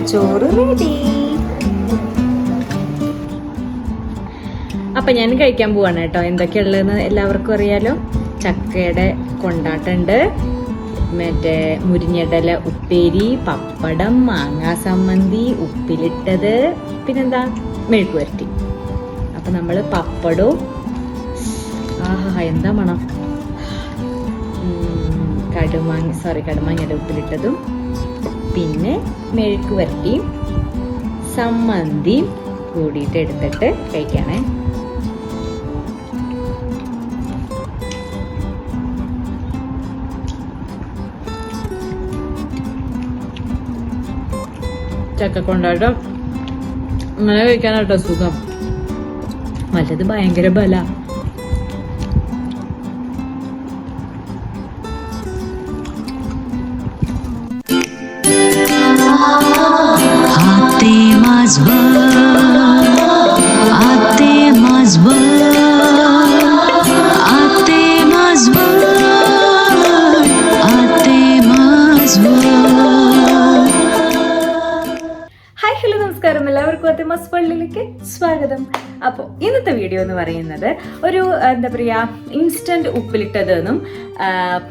ഉണ്ടച്ചോറ് ready അപ്പൊ ഞാൻ കഴിക്കാൻ പോവാണ് കേട്ടോ. എന്തൊക്കെയുള്ളതെന്ന് എല്ലാവർക്കും അറിയാലോ. ചക്കയുടെ കൊണ്ടാട്ടുണ്ട് മറ്റേ മുരിഞ്ഞടല ഉപ്പേരി പപ്പടം മാങ്ങാ സമ്മന്തി ഉപ്പിലിട്ടത് പിന്നെന്താ? മെഴുക്ക് വരട്ടി അപ്പൊ നമ്മൾ പപ്പടവും ആഹാ എന്താ മണം? കടുമാങ്ങ സോറി കടുമാങ്ങയുടെ ഉപ്പിലിട്ടതും പിന്നെ മെഴുക്ക് വരട്ടിയും സമ്മന്തിയും കൂടിയിട്ട് എടുത്തിട്ട് കഴിക്കണേ. ചക്ക കൊണ്ടാട്ടം അങ്ങനെ കഴിക്കാനാട്ടോ സുഖം. നല്ലത് ഭയങ്കര ബല. হাতে মাছ എല്ലാവർക്കും അത്തിമസ് പള്ളിയിലേക്ക് സ്വാഗതം. അപ്പോൾ ഇന്നത്തെ വീഡിയോ എന്ന് പറയുന്നത് ഒരു എന്താ പറയുക ഇൻസ്റ്റന്റ് ഉപ്പിലിട്ടതെന്നും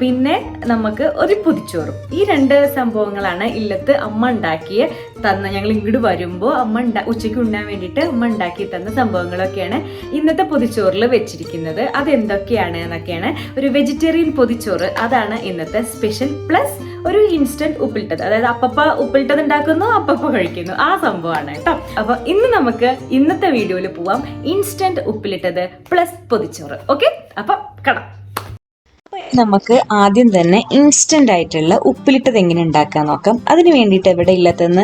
പിന്നെ നമുക്ക് ഒരു പൊതിച്ചോറും. ഈ രണ്ട് സംഭവങ്ങളാണ് ഇല്ലത്ത് അമ്മ ഉണ്ടാക്കിയ തന്ന ഞങ്ങൾ ഇങ്ങോട്ട് വരുമ്പോൾ അമ്മ ഉണ്ടാ ഉച്ചയ്ക്ക് ഉണ്ണാൻ വേണ്ടിയിട്ട് അമ്മ ഉണ്ടാക്കി തന്ന സംഭവങ്ങളൊക്കെയാണ് ഇന്നത്തെ പൊതിച്ചോറിൽ വെച്ചിരിക്കുന്നത്. അതെന്തൊക്കെയാണ് എന്നൊക്കെയാണ് ഒരു വെജിറ്റേറിയൻ പൊതിച്ചോറ്. അതാണ് ഇന്നത്തെ സ്പെഷ്യൽ പ്ലസ് ഒരു ഇൻസ്റ്റന്റ് ഉപ്പിലിട്ടത് അതായത് അപ്പപ്പ ഉപ്പിലിട്ടത് ഉണ്ടാക്കുന്നു അപ്പപ്പ കഴിക്കുന്നു. ആ സംഭവമാണ് കേട്ടോ. അപ്പൊ ഇന്ന് നമുക്ക് ഇന്നത്തെ വീഡിയോയിൽ പോവാം. ഇൻസ്റ്റന്റ് ഉപ്പിലിട്ടത് പ്ലസ് പൊതിച്ചോറ്. ഓക്കെ അപ്പൊ കട. നമുക്ക് ആദ്യം തന്നെ ഇൻസ്റ്റന്റ് ആയിട്ടുള്ള ഉപ്പിലിട്ടത് എങ്ങനെ ഉണ്ടാക്കാൻ നോക്കാം. അതിന് വേണ്ടിയിട്ട് എവിടെ ഇല്ലത്തെന്ന്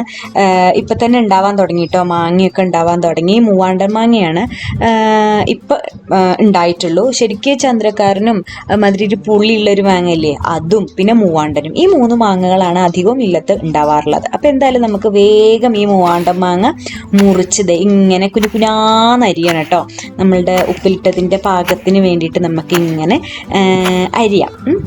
ഇപ്പം തന്നെ ഉണ്ടാവാൻ തുടങ്ങിയിട്ടോ? മാങ്ങയൊക്കെ ഉണ്ടാവാൻ തുടങ്ങി. മൂവാണ്ടൻ മാങ്ങയാണ് ഇപ്പം ഉണ്ടായിട്ടുള്ളൂ. ശരിക്കും ചന്ദ്രക്കാരനും മാതിരി ഒരു പുള്ളിയുള്ള ഒരു മാങ്ങയില്ലേ? അതും പിന്നെ മൂവാണ്ടനും. ഈ മൂന്ന് മാങ്ങകളാണ് അധികവും ഇല്ലത്ത് ഉണ്ടാവാറുള്ളത്. അപ്പോൾ എന്തായാലും നമുക്ക് വേഗം ഈ മൂവാണ്ടൻ മാങ്ങ മുറിച്ചത് ഇങ്ങനെ കുഞ്ഞു കുഞ്ഞാന്നരിയണം കേട്ടോ. നമ്മളുടെ ഉപ്പിലിട്ടതിന്റെ പാകത്തിന് വേണ്ടിയിട്ട് നമുക്ക് ഇങ്ങനെ ആഹ് ഉം.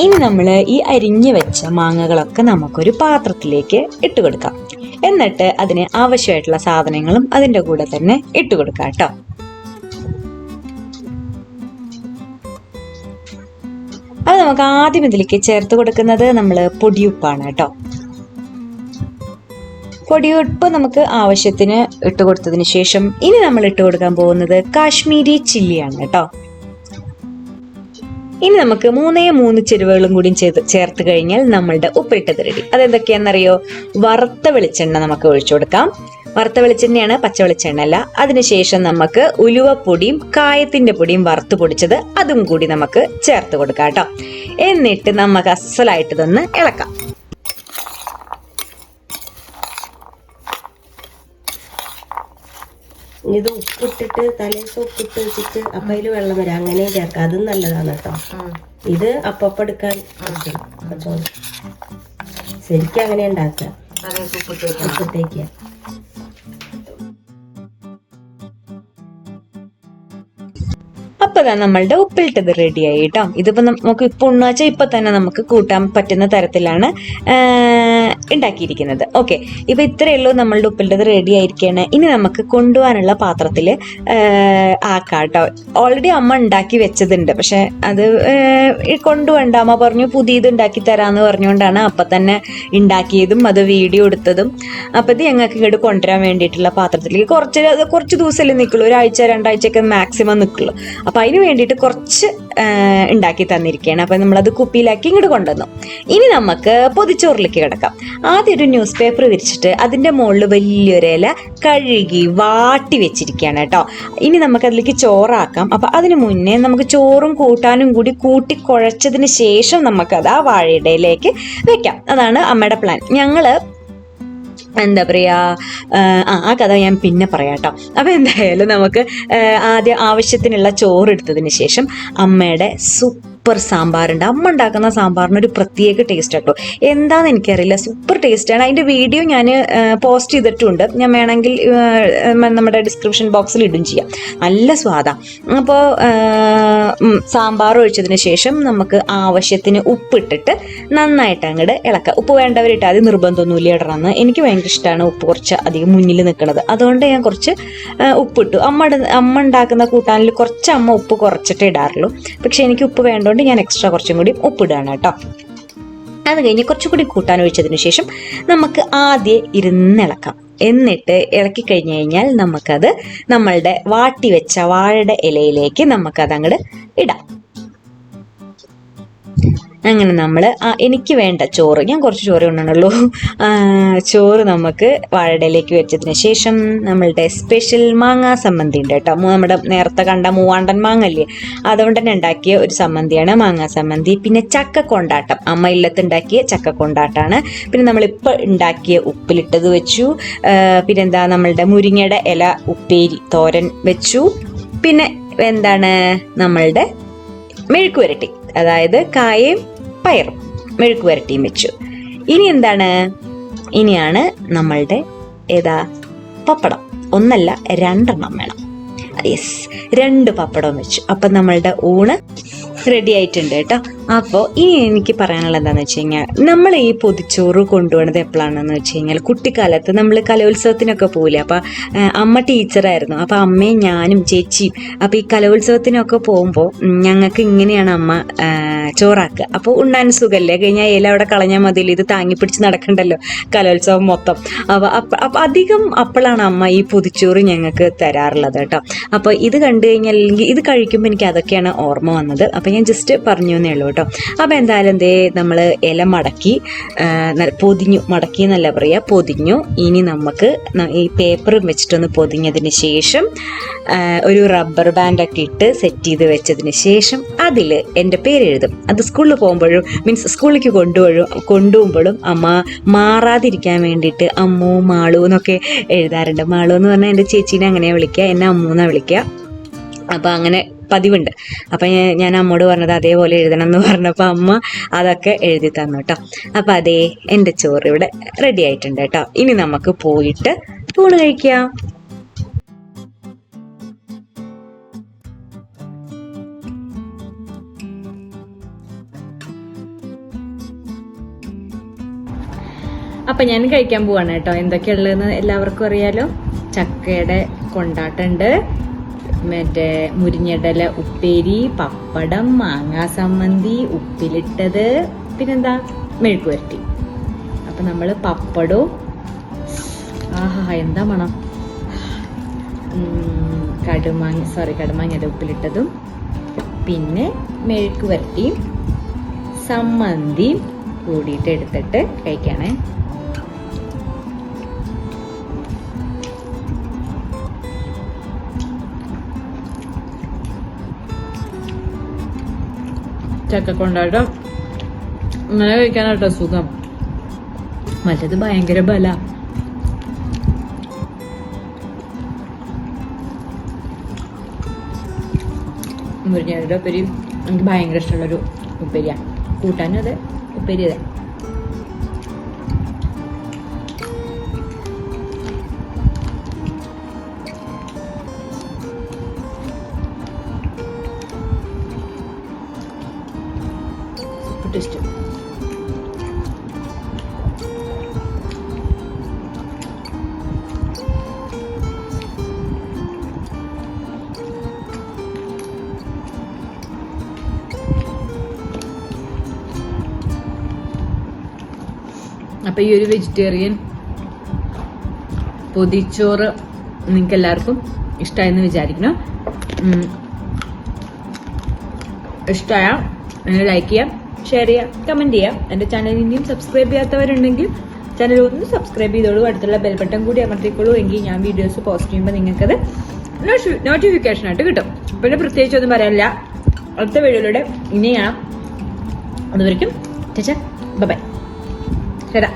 ഇനി നമ്മൾ ഈ അരിഞ്ഞു വെച്ച മാങ്ങകളൊക്കെ നമുക്കൊരു പാത്രത്തിലേക്ക് ഇട്ട് കൊടുക്കാം. എന്നിട്ട് അതിന് ആവശ്യമായിട്ടുള്ള സാധനങ്ങളും അതിന്റെ കൂടെ തന്നെ ഇട്ട് കൊടുക്കാം കേട്ടോ നമുക്ക് ആദ്യം ഇതിലേക്ക് ചേർത്ത് കൊടുക്കുന്നത് നമ്മൾ പൊടിയുപ്പാണ് കേട്ടോ. പൊടിയുപ്പ് നമുക്ക് ആവശ്യത്തിന് ഇട്ട് കൊടുത്തതിന് ശേഷം ഇനി നമ്മൾ ഇട്ട് കൊടുക്കാൻ പോകുന്നത് കാശ്മീരി ചില്ലിയാണ് കേട്ടോ. ഇനി നമുക്ക് മൂന്നേ മൂന്ന് ചേരുവകളും കൂടി ചേർത്ത് ചേർത്ത് കഴിഞ്ഞാൽ നമ്മളുടെ ഉപ്പിട്ടത് റെഡി അതെന്തൊക്കെയാണെന്നറിയോ? വറുത്ത വെളിച്ചെണ്ണ നമുക്ക് ഒഴിച്ചു കൊടുക്കാം. വറുത്ത വെളിച്ചെണ്ണയാണ് പച്ച വെളിച്ചെണ്ണ അല്ല. അതിനുശേഷം നമുക്ക് ഉലുവപ്പൊടിയും കായത്തിന്റെ പൊടിയും വറുത്തു പൊടിച്ചത് അതും കൂടി നമുക്ക് ചേർത്ത് കൊടുക്കാം കേട്ടോ. എന്നിട്ട് നമുക്ക് അസലായിട്ട് ഇതൊന്ന് ഇളക്കാം. ഇത് ഉപ്പിട്ടിട്ട് തലേസ് ഉപ്പിട്ട് വെച്ചിട്ട് അപ്പൊ അതിൽ വെള്ളം വരാം. അങ്ങനെ ചേർക്കാം. അതും നല്ലതാണ് കേട്ടോ. ഇത് അപ്പപ്പെടുക്കാൻ. ശരിക്കും അങ്ങനെ ഉണ്ടാക്കുക. ഉപ്പിട്ടേക്ക് അപ്പൊ ദാ നമ്മളുടെ ഉപ്പിലിട്ടത് റെഡിയായി കേട്ടോ ഇതിപ്പോ നമുക്ക് ഇപ്പൊ ഉണ്ണാച്ച ഇപ്പൊ തന്നെ നമുക്ക് കൂട്ടാൻ പറ്റുന്ന തരത്തിലാണ് ഉണ്ടാക്കിയിരിക്കുന്നത് ഓക്കെ ഇപ്പൊ ഇത്രയേ ഉള്ളൂ നമ്മളുടെ ഉപ്പിലിട്ടത് റെഡി ആയിരിക്കുകയാണ് ഇനി നമുക്ക് കൊണ്ടുപോകാനുള്ള പാത്രത്തിൽ ആക്കാം കേട്ടോ ഓൾറെഡി അമ്മ ഉണ്ടാക്കി വെച്ചതുണ്ട്. പക്ഷെ അത് കൊണ്ടുപോകണ്ട അമ്മ പറഞ്ഞു പുതിയത് ഉണ്ടാക്കി തരാന്ന് പറഞ്ഞുകൊണ്ടാണ് അപ്പൊ തന്നെ ഉണ്ടാക്കിയതും അത് വീഡിയോ എടുത്തതും. അപ്പൊ ഇത് ഞങ്ങൾക്ക് ഇങ്ങോട്ട് കൊണ്ടുവരാൻ വേണ്ടിയിട്ടുള്ള പാത്രത്തിലേക്ക് കുറച്ച് കുറച്ച് ദിവസമല്ലേ നിൽക്കുള്ളൂ ഒരാഴ്ച രണ്ടാഴ്ചയൊക്കെ മാക്സിമം നിൽക്കുള്ളൂ അപ്പൊ അതിന് വേണ്ടിയിട്ട് കുറച്ച് ഉണ്ടാക്കി തന്നിരിക്കുകയാണ്. അപ്പം നമ്മളത് കുപ്പിയിലാക്കി ഇങ്ങോട്ട് കൊണ്ടുവന്നു. ഇനി നമുക്ക് പൊതിച്ചോറിലേക്ക് കിടക്കാം. ആദ്യം ഒരു ന്യൂസ് പേപ്പർ വിരിച്ചിട്ട് അതിന്റെ മുകളിൽ വലിയൊരു ഇല കഴുകി വാട്ടി വെച്ചിരിക്കുകയാണ് കേട്ടോ. ഇനി നമുക്ക് അതിലേക്ക് ചോറാക്കാം. അപ്പം അതിന് മുന്നേ നമുക്ക് ചോറും കൂട്ടാനും കൂടി കൂട്ടി കുഴച്ചതിന് ശേഷം നമുക്കത് ആ വാഴയിടയിലേക്ക് വെക്കാം. അതാണ് അമ്മയുടെ പ്ലാൻ ഞങ്ങൾ എന്താ പറയുക ആ, കഥ ഞാൻ പിന്നെ പറയാം കേട്ടോ അപ്പോൾ എന്തായാലും നമുക്ക് ആദ്യം ആവശ്യത്തിനുള്ള ചോറ് എടുത്തതിന് ശേഷം അമ്മയുടെ സൂപ്പർ സൂപ്പർ സാമ്പാറുണ്ട്. അമ്മ ഉണ്ടാക്കുന്ന സാമ്പാറിന് ഒരു പ്രത്യേക ടേസ്റ്റ് കേട്ടോ എന്താന്ന് എനിക്കറിയില്ല. സൂപ്പർ ടേസ്റ്റാണ് അതിന്റെ വീഡിയോ ഞാൻ പോസ്റ്റ് ചെയ്തിട്ടുണ്ട്. ഞാൻ വേണമെങ്കിൽ നമ്മുടെ ഡിസ്ക്രിപ്ഷൻ ബോക്സിൽ ഇടും ചെയ്യാം. നല്ല സ്വാദാണ് അപ്പോൾ സാമ്പാർ ഒഴിച്ചതിന് ശേഷം നമുക്ക് ആവശ്യത്തിന് ഉപ്പിട്ടിട്ട് നന്നായിട്ട് അങ്ങോട്ട് ഇളക്കുക ഉപ്പ് വേണ്ടവരിട്ട് അത് നിർബന്ധമൊന്നുമില്ല ഇടണമെന്ന് എനിക്ക് ഭയങ്കര ഇഷ്ടമാണ് ഉപ്പ് കുറച്ച് അധികം മുന്നിൽ നിൽക്കുന്നത് അതുകൊണ്ട് ഞാൻ കുറച്ച് ഉപ്പിട്ടു. അമ്മ അമ്മ ഉണ്ടാക്കുന്ന കൂട്ടാനിൽ കുറച്ച് അമ്മ ഉപ്പ് കുറച്ചിട്ടേ ഇടാറുള്ളൂ. പക്ഷെ എനിക്ക് ഉപ്പ് വേണ്ടതുകൊണ്ട് ഞാൻ എക്സ്ട്രാ കുറച്ചും കൂടി ഉപ്പിടുകയാണ് കേട്ടോ. അത് കഴിഞ്ഞ് കുറച്ചുകൂടി കൂട്ടാൻ ഒഴിച്ചതിന് ശേഷം നമുക്ക് ആദ്യം ഇരുന്നിളക്കാം എന്നിട്ട് ഇളക്കി കഴിഞ്ഞു കഴിഞ്ഞാൽ നമുക്കത് നമ്മളുടെ വാട്ടി വെച്ച വാഴയുടെ ഇലയിലേക്ക് നമുക്കത് അങ്ങോട്ട് ഇടാം. അങ്ങനെ നമ്മൾ എനിക്ക് വേണ്ട ചോറ്. ഞാൻ കുറച്ച് ചോറ് ഉണ്ടല്ലോ ചോറ് നമുക്ക് വാഴയിലേക്ക് വെച്ചതിന് ശേഷം നമ്മളുടെ സ്പെഷ്യൽ മാങ്ങ സമ്മന്തി ഉണ്ട് കേട്ടോ. നമ്മുടെ നേരത്തെ കണ്ട മൂവാണ്ടൻ മാങ്ങ അല്ലേ അതുകൊണ്ട് തന്നെ ഉണ്ടാക്കിയ ഒരു സമ്മന്തിയാണ് മാങ്ങ സമ്മന്തി പിന്നെ ചക്ക കൊണ്ടാട്ടം അമ്മ ഇല്ലത്ത് ഉണ്ടാക്കിയ ചക്ക കൊണ്ടാട്ടാണ് പിന്നെ നമ്മളിപ്പോൾ ഉണ്ടാക്കിയ ഉപ്പിലിട്ടത് വെച്ചു. പിന്നെന്താ നമ്മളുടെ മുരിങ്ങയുടെ ഇല ഉപ്പേരി തോരൻ വെച്ചു. പിന്നെ എന്താണ് നമ്മളുടെ മെഴുക്ക് വരട്ടി അതായത് കായയും പയറും മെഴുക്ക് വരട്ടിയും വെച്ചു. ഇനി എന്താണ്? ഇനിയാണ് നമ്മളുടെ ഏതാ? പപ്പടം. ഒന്നല്ല രണ്ടെണ്ണം വേണം. യെസ് രണ്ട് പപ്പടം വെച്ചു. അപ്പം നമ്മളുടെ ഊണ് റെഡി ആയിട്ടുണ്ട് കേട്ടോ. അപ്പോൾ ഇനി എനിക്ക് പറയാനുള്ള എന്താണെന്ന് വെച്ച് കഴിഞ്ഞാൽ നമ്മൾ ഈ പൊതിച്ചോറ് കൊണ്ടുപോകുന്നത് എപ്പോഴാണെന്ന് വെച്ച് കഴിഞ്ഞാൽ കുട്ടിക്കാലത്ത് നമ്മൾ കലോത്സവത്തിനൊക്കെ പോകില്ലേ അപ്പോൾ അമ്മ ടീച്ചറായിരുന്നു. അപ്പോൾ അമ്മയും ഞാനും ചേച്ചിയും അപ്പോൾ ഈ കലോത്സവത്തിനൊക്കെ പോകുമ്പോൾ ഞങ്ങൾക്ക് ഇങ്ങനെയാണ് അമ്മ ചോറാക്കുക. അപ്പോൾ ഉണ്ണാൻ സുഖമല്ലേ കഴിഞ്ഞാൽ ഇല അവിടെ കളഞ്ഞാൽ മതി ഇത് താങ്ങി പിടിച്ച് നടക്കണ്ടല്ലോ കലോത്സവം മൊത്തം. അപ്പോൾ അപ്പം അധികം അപ്പോഴാണ് അമ്മ ഈ പൊതിച്ചോറ് ഞങ്ങൾക്ക് തരാറുള്ളത് കേട്ടോ. അപ്പോൾ ഇത് കണ്ടു കഴിഞ്ഞാൽ അല്ലെങ്കിൽ ഇത് കഴിക്കുമ്പോൾ എനിക്ക് അതൊക്കെയാണ് ഓർമ്മ വന്നത്. അപ്പോൾ ഞാൻ ജസ്റ്റ് പറഞ്ഞു എന്നേ ഉള്ളൂ കേട്ടോ. അപ്പോൾ എന്തായാലും ദേ നമ്മൾ ഇല മടക്കി പൊതിഞ്ഞു. മടക്കി എന്നല്ല പറയുക പൊതിഞ്ഞു. ഇനി നമുക്ക് ഈ പേപ്പറും വെച്ചിട്ടൊന്ന് പൊതിഞ്ഞതിന് ശേഷം ഒരു റബ്ബർ ബാൻഡൊക്കെ ഇട്ട് സെറ്റ് ചെയ്ത് വെച്ചതിന് ശേഷം അതിൽ എന്റെ പേര് എഴുതും. അത് സ്കൂളിൽ പോകുമ്പോഴും മീൻസ് സ്കൂളിലേക്ക് കൊണ്ടുപോഴും കൊണ്ടുപോകുമ്പോഴും അമ്മ മാറാതിരിക്കാൻ വേണ്ടിയിട്ട് അമ്മു മാളു എന്നൊക്കെ എഴുതാറുണ്ട്. മാളു എന്ന് പറഞ്ഞാൽ എന്റെ ചേച്ചീനെ അങ്ങനെയാണ് വിളിക്കുക എന്നെ അമ്മൂന്നാണ് വിളിക്കുക അപ്പോൾ അങ്ങനെ പതിവുണ്ട്. അപ്പം ഞാൻ- അമ്മോട് പറഞ്ഞത് അതേപോലെ എഴുതണം എന്ന് പറഞ്ഞപ്പോൾ അമ്മ അതൊക്കെ എഴുതി തന്നു കേട്ടോ അപ്പം അതേ എന്റെ ചോറ് ഇവിടെ റെഡി ആയിട്ടുണ്ട് കേട്ടോ ഇനി നമുക്ക് പോയിട്ട് ഊണ് കഴിക്കാം. അപ്പം ഞാൻ കഴിക്കാൻ പോവാണ് കേട്ടോ എന്തൊക്കെയുള്ളതെന്ന് എല്ലാവർക്കും അറിയാലോ. ചക്കയുടെ കൊണ്ടാട്ടുണ്ട് മറ്റേ മുരിഞ്ഞടല ഉപ്പേരി പപ്പടം മാങ്ങാ സമ്മന്തി ഉപ്പിലിട്ടത് പിന്നെന്താ? മെഴുക്ക് വരട്ടി അപ്പം നമ്മൾ പപ്പടവും ആഹാ എന്താ മണം? കടുമാങ്ങ സോറി കടുമാങ്ങയുടെ ഉപ്പിലിട്ടതും പിന്നെ മെഴുക്ക് വരട്ടിയും സമ്മന്തിയും കൂടിയിട്ട് എടുത്തിട്ട് കഴിക്കണേ. ചക്ക കൊണ്ടാട്ടം. ഇങ്ങനെ കഴിക്കാനാട്ടോ സുഖം. മറ്റത് ഭയങ്കര ബല. മുരിങ്ങയുടെ ഉപ്പരി എനിക്ക് ഭയങ്കര ഇഷ്ടമുള്ളൊരു ഉപ്പേരിയാണ്. കൂട്ടാനും അതെ ഉപ്പേരി ടേസ്റ്റ് അപ്പൊ ഈ ഒരു വെജിറ്റേറിയൻ പൊതിച്ചോറ് നിങ്ങൾക്ക് എല്ലാവർക്കും ഇഷ്ടമായെന്ന് വിചാരിക്കണം. ഇഷ്ടമായ ലൈക്ക് ചെയ്യാം. ഷെയർ ചെയ്യുക കമന്റ് ചെയ്യുക എന്റെ ചാനൽ ഇനിയും സബ്സ്ക്രൈബ് ചെയ്യാത്തവരുണ്ടെങ്കിൽ ചാനൽ ഒന്ന് സബ്സ്ക്രൈബ് ചെയ്തോളൂ. അടുത്തുള്ള ബെൽബട്ടൺ കൂടി അമർത്തിക്കോളൂ. എങ്കിൽ ഞാൻ വീഡിയോസ് പോസ്റ്റ് ചെയ്യുമ്പോൾ നിങ്ങൾക്കത് നോട്ടിഫിക്കേഷൻ ആയിട്ട് കിട്ടും. പിന്നെ പ്രത്യേകിച്ച് ഒന്നും പറയാനില്ല. അടുത്ത വീഡിയോയിലൂടെ ഇനി കാണാം. അതുവരെയ്ക്കും ചേച്ചാ ബൈ ശരാ